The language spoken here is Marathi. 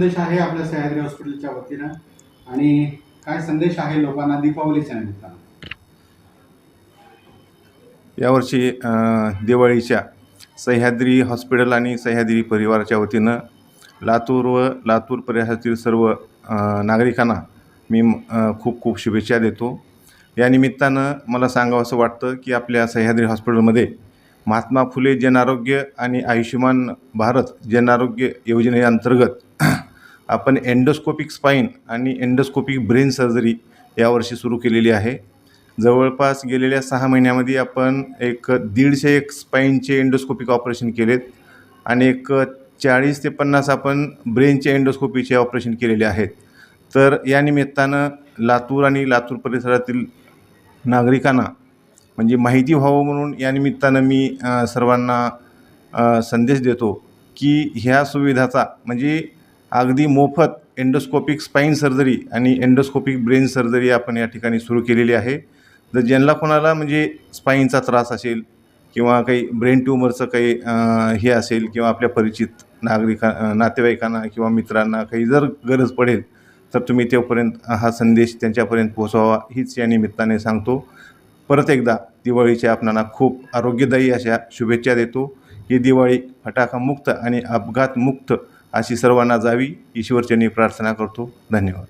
सह्याद्री हॉस्पिटलच्या वतीनं? आणि काय संदेश आहे लोकांना दीपावलीच्या निमित्तानं? यावर्षी दिवाळीच्या सह्याद्री हॉस्पिटल आणि सह्याद्री परिवाराच्या वतीनं लातूर व लातूर परिसरातील सर्व नागरिकांना मी खूप खूप शुभेच्छा देतो. या निमित्तानं मला सांगावं असं वाटतं की आपल्या सह्याद्री हॉस्पिटलमध्ये महात्मा फुले जनआरोग्य आणि आयुष्यमान भारत जनआरोग्य योजनेअंतर्गत आपण एंडोस्कोपिक स्पाईन आणि एंडोस्कोपिक ब्रेन सर्जरी यावर्षी सुरू केलेली आहे. जवळपास गेलेल्या सहा महिन्यामध्ये आपण एक दीडशे एक स्पाईनचे एंडोस्कोपिक ऑपरेशन केलेत आणि एक चाळीस ते पन्नास आपण ब्रेनचे एंडोस्कोपीचे ऑपरेशन केलेले आहेत. तर या निमित्तानं लातूर आणि लातूर परिसरातील नागरिकांना म्हणजे माहिती व्हावं म्हणून या निमित्तानं मी सर्वांना संदेश देतो की ह्या सुविधाचा म्हणजे अगदी मोफत एंडोस्कोपिक स्पाईन सर्जरी आणि एंडोस्कोपिक ब्रेन सर्जरी आपण या ठिकाणी सुरू केलेली आहे. जर ज्यांना कोणाला म्हणजे स्पाईनचा त्रास असेल किंवा काही ब्रेन ट्यूमरचं काही हे असेल किंवा आपल्या परिचित नागरिका नातेवाईकांना किंवा मित्रांना काही जर गरज पडेल तर तुम्ही तेपर्यंत हा संदेश त्यांच्यापर्यंत पोहोचवावा हीच या निमित्ताने सांगतो. परत एकदा दिवाळीच्या आपणाला खूप आरोग्यदायी अशा शुभेच्छा देतो. ही दिवाळी फटाकामुक्त आणि अपघातमुक्त अशी सर्वांना जावी. ईश्वरचरणी प्रार्थना करतो. धन्यवाद.